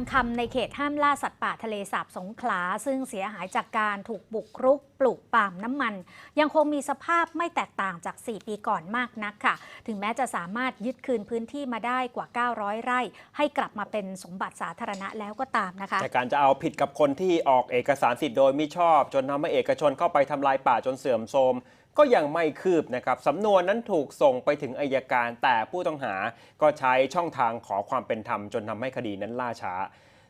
างคำในเขตห้ามล่าสัตว์ป่าทะเลสาบสงขลา ซึ่งเสียหายจากการถูกบุกรุกปลูกปาล์มน้ำมัน ยังคงมีสภาพไม่แตกต่างจาก 4 ปีก่อนมากนักค่ะ ถึงแม้จะสามารถยึดคืนพื้นที่มาได้กว่า 900 ไร่ ให้กลับมาเป็นสมบัติสาธารณะแล้วก็ตามนะคะ แต่การจะเอาผิดกับคนที่ออกเอกสารสิทธิ์โดยมิชอบ จนทำให้เอกชนเข้าไปทำลายป่าจนเสื่อมโทรม ก็ยังไม่คืบนะครับสำนวนนั้นถูกส่งไปถึงอายการ แต่ผู้ต้องหาก็ใช้ช่องทางขอความเป็นธรรมจนทำให้คดีนั้นล่าช้า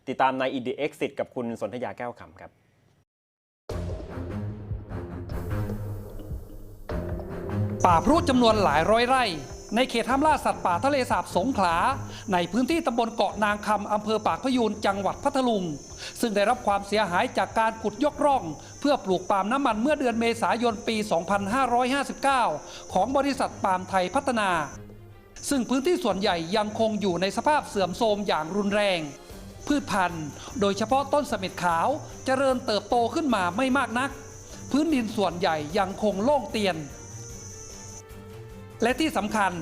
ติดตามใน i n d e Exit กับคุณสนธยาแก้วคำครับป่าพรุจำนวนหลายร้อยไร่ ในเขตห้ามล่าสัตว์ป่าทะเลสาบสงขลา ในพื้นที่ตำบลเกาะนางคำอำเภอปากพยูนจังหวัดพัทลุง ซึ่งได้รับความเสียหายจากการขุดยกร่อง เพื่อปลูกปาล์มน้ำมันเมื่อเดือนเมษายนปี 2559 ของบริษัทปาล์มไทยพัฒนา ซึ่งพื้นที่ส่วนใหญ่ยังคงอยู่ในสภาพเสื่อมโทรมอย่างรุนแรง พืชพันธุ์ โดยเฉพาะต้นสม็ดขาวเจริญเติบโตขึ้นมาไม่มากนัก พื้นดินส่วนใหญ่ยังคงโล่งเตียน และที่สำคัญ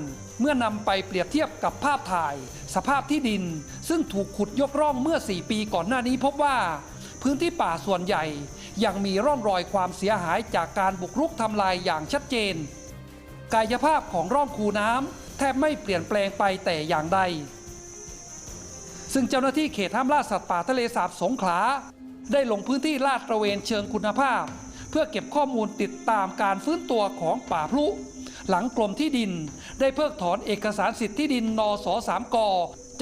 เมื่อนำไปเปรียบเทียบกับภาพถ่าย สภาพที่ดินซึ่งถูกขุดยกร่องเมื่อ 4 ปีก่อนหน้านี้พบว่า พื้นที่ป่าส่วนใหญ่ ยังมีร่องรอยความเสียหายจากการบุกรุกทำลายอย่างชัดเจน กายภาพของร่องคูน้ำแทบไม่เปลี่ยนแปลงไปแต่อย่างใด ซึ่งเจ้าหน้าที่เขตห้ามล่าสัตว์ป่าทะเลสาบสงขลาได้ลงพื้นที่ลาดตระเวนเชิงคุณภาพ เพื่อเก็บข้อมูลติดตามการฟื้นตัวของป่าพลุ หลังกรมที่ดิน ได้เพิกถอนเอกสารสิทธิ์ที่ดินนส3ก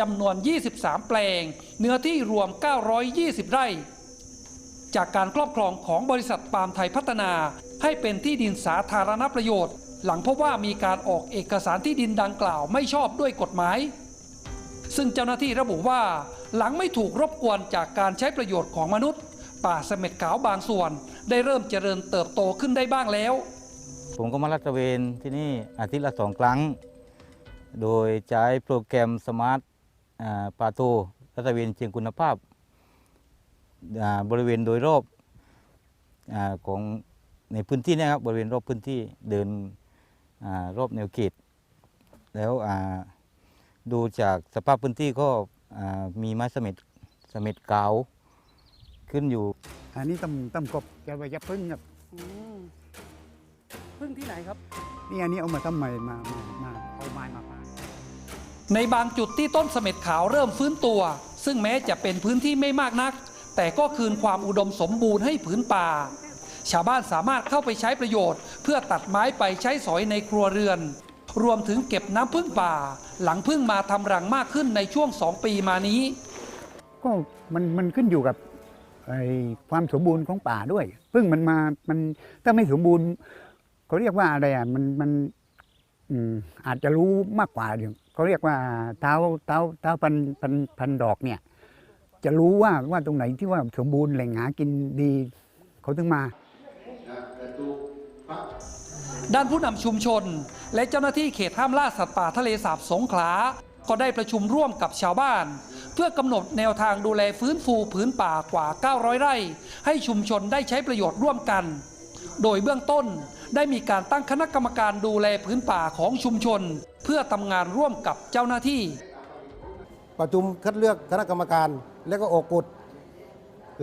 จำนวน 23 แปลง เนื้อที่รวม 920 ไร่ จากการครอบครองของบริษัทปาล์มไทยพัฒนา ให้เป็นที่ดินสาธารณประโยชน์ หลังพบว่ามีการออกเอกสารที่ดินดังกล่าวไม่ชอบด้วยกฎหมาย ซึ่งเจ้าหน้าที่ระบุว่า หลังไม่ถูกรบกวนจากการใช้ประโยชน์ของมนุษย์ ป่าเสม็ดขาวบางส่วน ได้เริ่มเจริญเติบโตขึ้นได้บ้างแล้ว ผมก็มาลาดตระเวนที่นี่อาทิตย์ละสองครั้ง โดยใช้โปรแกรมสมาร์ทปาโตลาดตระเวนเชิงคุณภาพ บริเวณโดยรอบอาของในพื้นที่เนะครับบริเวณรอบพื้นที่เดินอารอบแนวเขตแล้วอ่าดูจากสภาพพื้นที่ก็อ่ามีไม้เสม็ดเสม็ดขาวขึ้นอยู่ อันนี้ตำตำกบจะไปยับพึ่งครับพึ่งที่ไหนครับนี่อันนี้เอามาทำใหม่มามามาเอาไม้มาพาดในบางจุดที่ต้นเสม็ดขาวเริ่มฟื้นตัว ซึ่งแม้จะเป็นพื้นที่ไม่มากนัก แต่ก็คืนความอุดมสมบูรณ์ให้ผืนป่า ชาวบ้านสามารถเข้าไปใช้ประโยชน์ เพื่อตัดไม้ไปใช้สอยในครัวเรือน รวมถึงเก็บน้ำพึ่งป่า หลังพึ่งมาทำรังมากขึ้นในช่วงสองปีมานี้ ก็มันมันขึ้นอยู่กับไอ้ความสมบูรณ์ของป่าด้วยพึ่งมันมามันถ้าไม่สมบูรณ์เขาเรียกว่าอะไรอะมันมันอืมอาจจะรู้มากกว่าเดี๋ยวเขาเรียกว่าเท้าเท้าเท้าพันพันพันดอกเนี่ย จะรู้ว่าว่าตรงไหนที่ว่าสมบูรณ์แหล่งหากินดีเขาถึงมา ด้านผู้นำชุมชน และเจ้าหน้าที่เขตห้ามล่าสัตว์ป่าทะเลสาบสงขลาก็ได้ประชุมร่วมกับชาวบ้าน เพื่อกำหนดแนวทางดูแลฟื้นฟูผืนป่ากว่า 900 ไร่ ให้ชุมชนได้ใช้ประโยชน์ร่วมกัน โดยเบื้องต้นได้มีการตั้งคณะกรรมการดูแลผืนป่าของชุมชน เพื่อทำงานร่วมกับเจ้าหน้าที่ ประชุมคัดเลือกคณะกรรมการ แล้วก็ออกกฎ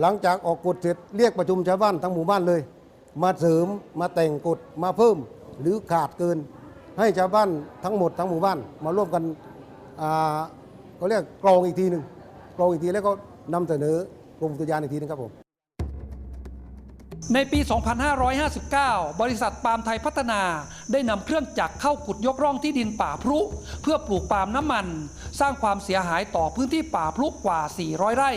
หลังจากออกกฎเสร็จเรียกประชุมชาวบ้านทั้งหมู่บ้านเลย มาเสริมมาแต่งกฎมาเพิ่มหรือขาดเกิน ให้ชาวบ้านทั้งหมดทั้งหมู่บ้าน มาร่วมกันอ่าเขาเรียกกรองอีกทีหนึ่งกรองอีกทีแล้วก็นำเสนอกรมอุทยานอีกทีหนึงครับผม ในปี 2559 บริษัทปาล์มไทยพัฒนาได้นำเครื่องจักรเข้าขุดยกร่องที่ดินป่าพรุ เพื่อปลูกปาล์มน้ำมัน สร้างความเสียหายต่อพื้นที่ป่าพรุกว่า 400 ไร่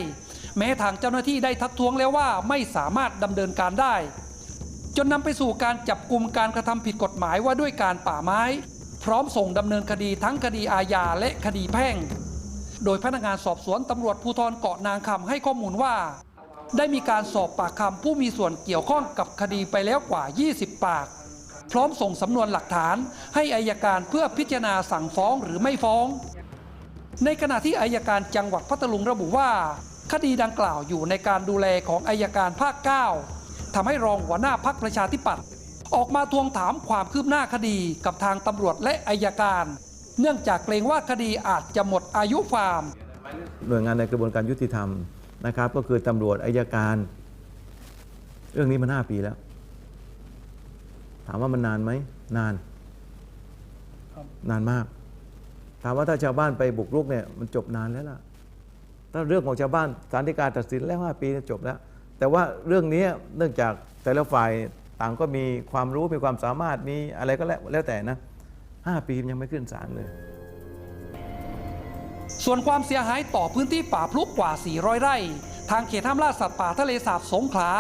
แม้ทางเจ้าหน้าที่ได้ทักท้วงแล้วว่าไม่สามารถดำเนินการได้ จนนำไปสู่การจับกลุ่มการกระทำผิดกฎหมายว่าด้วยการป่าไม้ พร้อมส่งดำเนินคดีทั้งคดีอาญาและคดีแพ่ง โดยพนักงานสอบสวนตำรวจภูธรเกาะนางคำให้ข้อมูลว่า ได้มีการสอบปากคำผู้มีส่วนเกี่ยวข้องกับคดีไปแล้วกว่า 20 ปาก พร้อมส่งสำนวนหลักฐานให้อายการเพื่อพิจารณาสั่งฟ้องหรือไม่ฟ้อง ในขณะที่อายการจังหวัดพัทลุงระบุว่า คดีดังกล่าวอยู่ในการดูแลของอายการภาค 9ทำให้รองหัวหน้าพักประชาธิปัตย์ออกมาทวงถามความคืบหน้าคดีกับทางตำรวจและอายการ เนื่องจากเกรงว่าคดีอาจจะหมดอายุความหน่วยงานในกระบวนการยุติธรรม นะครับ ก็คือตำรวจอายการ เรื่องนี้มันห้าปีแล้ว ถามว่ามันนานไหม นาน นานมาก ถามว่าถ้าชาวบ้านไปบุกรุกเนี่ยมันจบนานแล้วล่ะ ถ้าเรื่องของชาวบ้านศาลฎีกาตัดสินแล้วห้าปีนี่จบแล้ว แต่ว่าเรื่องนี้เนื่องจากแต่ละฝ่ายต่างก็มีความรู้มีความสามารถมีอะไรก็แล้วแต่นะห้าปียังไม่ขึ้นศาลเลย ส่วนความเสียหายต่อพื้นที่ป่าพลุกว่า 400 ไร่ ทางเขตห้ามล่าสัตว์ป่าทะเลสาบสงขลา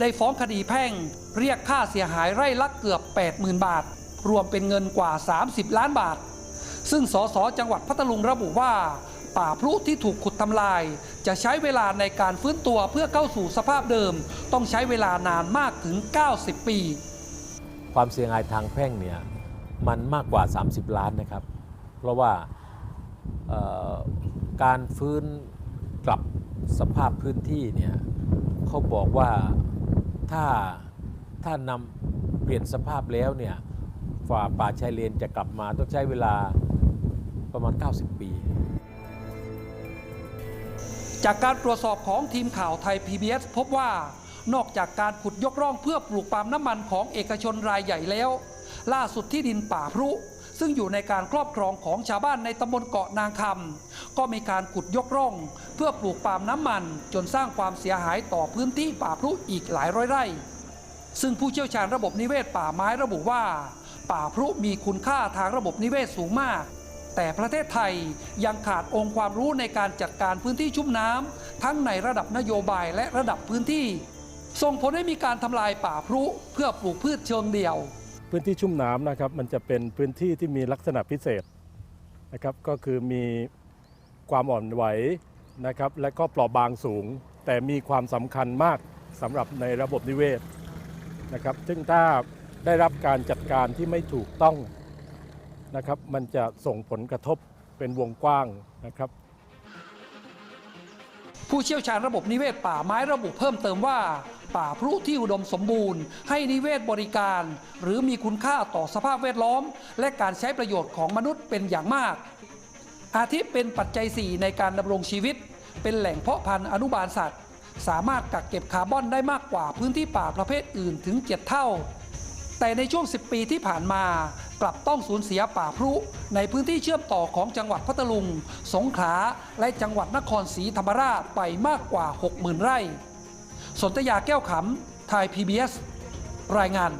ได้ฟ้องคดีแพ่ง เรียกค่าเสียหายไร่ละเกือบ 80,000 บาท รวมเป็นเงินกว่า 30 ล้านบาท ซึ่งสสจังหวัดพัทลุงระบุว่าป่าพลุที่ถูกขุดทำลาย จะใช้เวลาในการฟื้นตัวเพื่อเข้าสู่สภาพเดิม ต้องใช้เวลานานมากถึง 90 ปี ความเสียหายทางแพ่งเนี่ยมันมากกว่า 30 ล้านนะครับ เพราะว่า การฟื้นกลับสภาพพื้นที่เนี่ยเขาบอกว่าถ้าถ้านำเปลี่ยนสภาพแล้วเนี่ยฝ่าป่าชายเลนจะกลับมาต้องใช้เวลาประมาณ 90 ปี จากการตรวจสอบของทีมข่าวไทย PBS พบว่านอกจากการขุดยกร่องเพื่อปลูกปาล์มน้ำมันของเอกชนรายใหญ่แล้ว ล่าสุดที่ดินป่าพรุ ซึ่งอยู่ในการครอบครองของชาวบ้านในตำบลเกาะนางคำก็มีการขุดยกร่อง เพื่อปลูกปาล์มน้ำมัน จนสร้างความเสียหายต่อพื้นที่ป่าพรุอีกหลายร้อยไร่ ซึ่งผู้เชี่ยวชาญระบบนิเวศป่าไม้ระบุว่า ป่าพรุมีคุณค่าทางระบบนิเวศสูงมากแต่ประเทศไทยยังขาดองค์ความรู้ในการจัดการพื้นที่ชุ่มน้ำทั้งในระดับนโยบายและระดับพื้นที่ ส่งผลให้มีการทำลายป่าพรุเพื่อปลูกพืชเชิงเดี่ยว พื้นที่ชุ่มน้ำนะครับมันจะเป็นพื้นที่ที่มีลักษณะพิเศษนะครับก็คือมีความอ่อนไหวนะครับและก็เปราะบางสูง แต่มีความสำคัญมากสำหรับในระบบนิเวศนะครับซึ่งถ้าได้รับการจัดการที่ไม่ถูกต้องนะครับมันจะส่งผลกระทบเป็นวงกว้างนะครับ ผู้เชี่ยวชาญระบบนิเวศป่าไม้ระบุเพิ่มเติมว่า ป่าพรุที่อุดมสมบูรณ์ ให้นิเวศบริการ หรือมีคุณค่าต่อสภาพแวดล้อม และการใช้ประโยชน์ของมนุษย์เป็นอย่างมาก อาทิเป็นปัจจัย 4 ในการดำรงชีวิต เป็นแหล่งเพาะพันธุ์อนุบาลสัตว์ สามารถกักเก็บคาร์บอนได้มากกว่าพื้นที่ป่าประเภทอื่นถึง 7 เท่า แต่ในช่วง 10 ปีที่ผ่านมากลับต้องสูญเสียป่าพรุในพื้นที่เชื่อมต่อของจังหวัดพัทลุง สงขลา และจังหวัดนครศรีธรรมราชไปมากกว่า 60,000 ไร่ สนธยาแก้วขำไทย PBS รายงาน